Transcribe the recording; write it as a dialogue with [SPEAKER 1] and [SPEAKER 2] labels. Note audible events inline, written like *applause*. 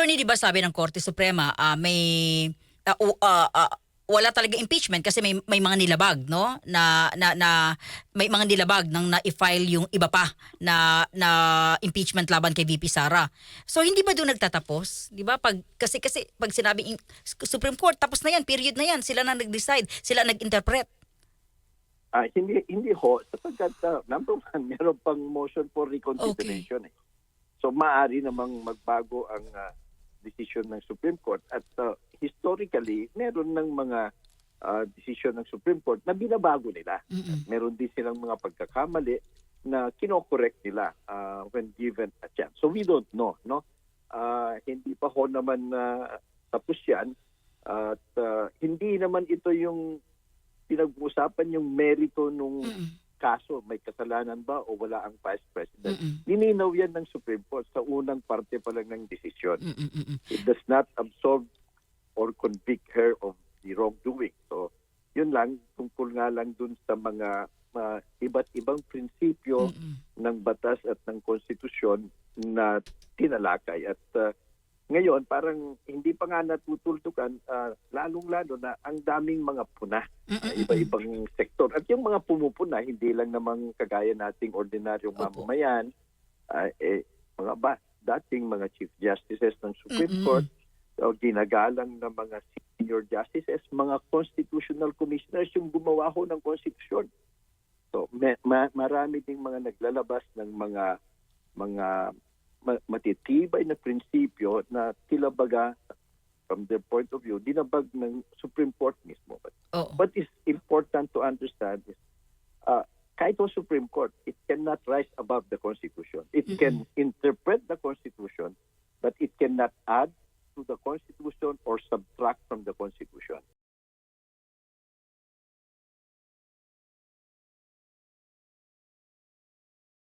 [SPEAKER 1] attorney, di ba sabi ng Korte Suprema, ah, may ah, u- ah, ah, wala talaga impeachment kasi may may mga nilabag, no? Na na, na may mga nilabag nang na-file yung iba pa na na impeachment laban kay VP Sara. So hindi ba doon nagtatapos? Di ba? Pag kasi kasi pag sinabi in- Supreme Court tapos na yan, period na yan, sila na nag-decide, sila nag-interpret.
[SPEAKER 2] Ah, hindi hindi ho sapagkat ah, number one *laughs* meron pang motion for reconsideration eh. So maaari namang magbago ang ah, decision ng Supreme Court at ah, historically meron ng mga ah, decision ng Supreme Court na binabago nila.
[SPEAKER 1] Mm-mm.
[SPEAKER 2] Meron din silang mga pagkakamali na kinokorek nila ah, when given a chance. So we don't know, no? Ah, hindi pa ho naman na tapos yan at ah, hindi naman ito yung pinag-uusapan yung merito nung
[SPEAKER 1] Mm-mm.
[SPEAKER 2] Kaso, may kasalanan ba o wala ang Vice President.
[SPEAKER 1] Mm-mm.
[SPEAKER 2] Nininaw yan ng Supreme Court sa unang parte pa lang ng desisyon.
[SPEAKER 1] Mm-mm.
[SPEAKER 2] It does not absolve or convict her of the wrongdoing. So, yun lang, tungkol nga lang dun sa mga mga iba't ibang prinsipyo
[SPEAKER 1] Mm-mm.
[SPEAKER 2] ng batas at ng konstitusyon na tinalakay. At uh, ngayon, parang hindi pa nga natutultukan, uh, lalong-lalo na ang daming mga puna, uh, iba-ibang sektor. At yung mga pumupuna, hindi lang namang kagaya nating ordinaryong mamamayan, uh, eh, mga ba, dating mga chief justices ng Supreme
[SPEAKER 1] Mm-mm.
[SPEAKER 2] Court, o ginagalang na mga senior justices, mga constitutional commissioners yung gumawa ho ng konstitusyon. So, ma- marami ding mga naglalabas ng mga mga matitibay na prinsipyo na tila baga from their point of view, dinabag ng Supreme Court mismo. But
[SPEAKER 1] Oo.
[SPEAKER 2] what is important to understand is uh, kahit ang Supreme Court, it cannot rise above the Constitution. It can interpret the Constitution, but it cannot add to the Constitution or subtract from the Constitution.